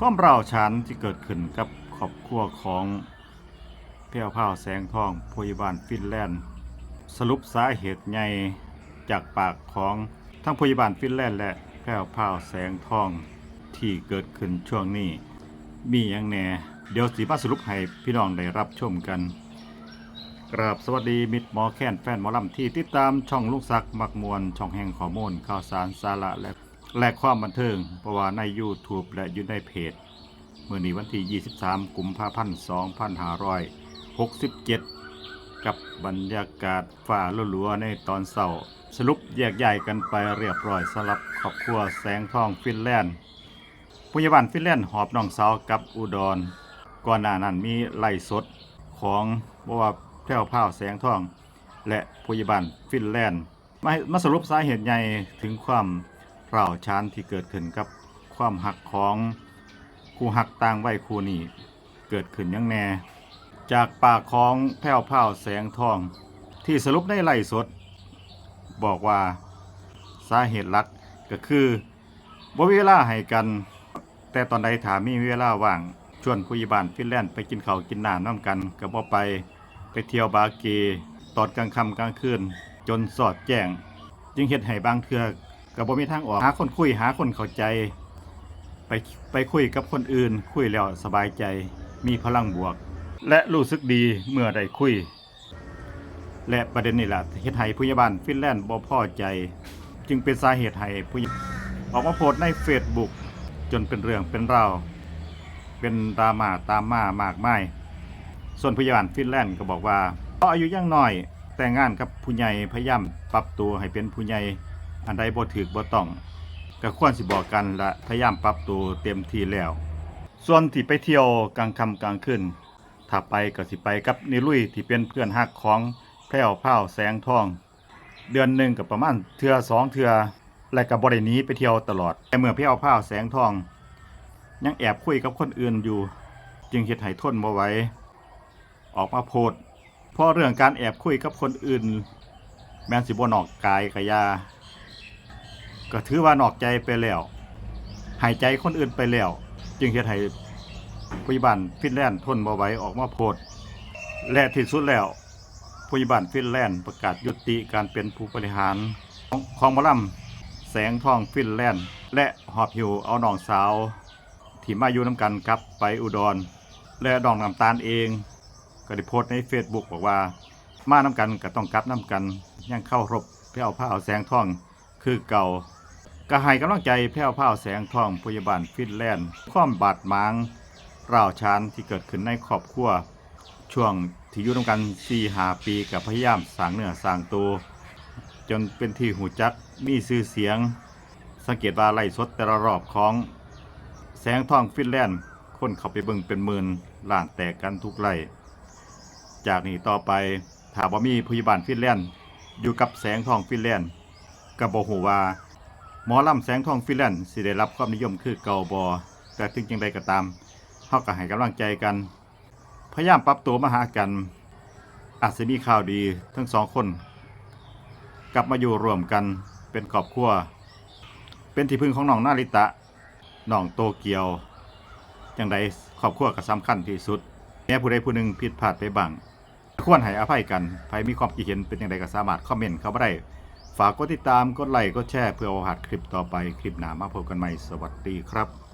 ความเร่าวชันที่เกิดขึ้นกับครอบครัวของแพร่วพราวแสงทองพยาบาลฟินแลนด์ สรุปสาเหตุใหญ่จากปากของทั้งพยาบาลฟินแลนด์และแพร่วพราวแสงทองที่เกิดขึ้นช่วงนี้ มีอย่างแน่ เดี๋ยวสีมาสรุปให้พี่น้องได้รับชมกันกราบสวัสดีมิตรหมอแค้นแฟนหมอลำที่ติดตามช่องลูกซักมักมวลช่องแห่งข้อมูลข่าวสารสาระและ และความบันเทิงเพราะว่าใน YouTube และอยู่ในเพจเมื่อนี้วันที่ 23 กุมภาพันธ์2567 กับบรรยากาศฝ่าลัวๆในตอนเช้าสรุปแยกย้ายกันไปเรียบร้อยสำหรับครอบครัวแสงทองฟินแลนด์พยาบาลฟินแลนด์หอบน้องสาวกับอุดร ก่อนหน้านั้นมีไล่สดของบว่าแพรวพราวแสงทอง และพยาบาลฟินแลนด์มาสรุปสาเหตุใหญ่ถึงความ ร้าวชานที่เกิดขึ้นกับความหักของคู่หักต่างวัยคู่นี้เกิดขึ้นยังแน่ จากปากของแพร่วพราวแสงทอง ที่สรุปในไล่สด บอกว่าสาเหตุหลักก็คือบ่มีเวลาให้กัน แต่ตอนใดถามีเวลาว่างชวนผู้ใหญ่บ้านฟินแลนด์ไปกินข้าวกินน้ำน้ำกันก็บ่ไปไปเที่ยวบาเกตอนกลางค่ำกลางคืนจนสอดแจ้ง จึงเฮ็ดให้บางเทือก บ่มีทางออกหาคนคุยหาคนเข้าใจ ไปไปคุยกับคนอื่น คุยแล้วสบายใจ มีพลังบวก และรู้สึกดีเมื่อได้คุย และประเด็นนี้แหละเฮ็ดให้ผู้ใหญ่บ้านฟินแลนด์บ่พอใจ จึงเป็นสาเหตุให้ผู้ออกมาโพสต์ใน Facebook จนเป็นเรื่องเป็นราวเป็นดราม่าตามมามากมายส่วนพยาบาลฟินแลนด์ก็บอกว่าเพราะอายุยังน้อย แต่งงานกับผู้ใหญ่พยายามปรับตัวให้เป็นผู้ใหญ่ อันใดบ่ถูกบ่ต้องก็ควรสิบอกกันและพยายามปรับตัวเต็มที่แล้ว ส่วนที่ไปเที่ยวกลางค่ำกลางคืนถ้าไปก็สิไปกับนิลุยที่เป็นเพื่อนฮักของแพร่วพราวแสงทอง เดือนหนึ่งกับประมาณเทื่อสองเทือและก็บ่ได้หนีไปเที่ยวตลอด แต่เมื่อแพร่วพราวแสงทอง ยังแอบคุยกับคนอื่นอยู่ จึงเฮ็ดให้ทนบ่ไหวออกมาโพดเพราะเรื่องการแอบคุยกับคนอื่น แม้นสิบ่นอกกายกะยา ก็ถือว่านอกใจไปแล้วหายใจคนอื่นไปแล้ว จึงเฮ็ดให้ผู้ใหญ่บ้านฟินแลนด์ทนบ่ไหวออกมาโพดและที่สุดแล้วผู้ใหญ่บ้านฟินแลนด์ประกาศยุติการเป็นผู้บริหารของของหมอลำแสงทองฟินแลนด์ และหอบหิวเอาน้องสาว ที่มาอยู่น้ำกันกลับไปอุดร และดองน้ำตาลเอง ก็ได้โพสต์ในเฟซบุ๊กบอกว่า มาน้ำกันก็ต้องกลับน้ำกัน ยังเข้ารบแพ้วผ้าเอาแสงทองคือเก่า ก็ให้กำลังใจแพ้วผ้าแสงทองพยาบาลฟินแลนด์ความบาดหมางร่าวชานที่เกิดขึ้นในครอบครัว ช่วงที่อยู่น้ำกัน4หาปีกับพยายามสร้างเนื้อสร้างตัวจนเป็นที่หูจักมีชื่อเสียง สังเกตว่าไล่สดแต่ละรอบของ แสงทองฟินแลนด์คนเข้าไปเบิ่งเป็นหมื่นล้านแตกกันทุกไร่จากนี้ต่อไปถ้าบ่มีพยาบาลฟินแลนด์อยู่กับแสงทองฟินแลนด์ก็บ่ฮู้ว่า หมอลำแสงทองฟินแลนด์สิได้รับความนิยมคือเก่าบ่แต่ถึงจังใดก็ตามเฮาก็ให้กำลังใจกัน พยายามปรับตัวมาหากัน อาจจะมีข่าวดีทั้งสองคน กลับมาอยู่รวมกันเป็นครอบครัว เป็นที่พึ่งของน้องนาริตะน้องโตเกียวจังใดครอบครัวก็สำคัญที่สุดแม้ผู้ใดผู้หนึ่งผิดพลาดไปบ้างควรให้อภัยกันใครมีความคิดเห็นเป็นอย่างไรก็สามารถคอมเมนต์เข้ามาได้ ฝากกดติดตาม กดไลค์ กดแชร์เพื่อโอหัสคลิปต่อไป คลิปหน้ามาพบกันใหม่ สวัสดีครับ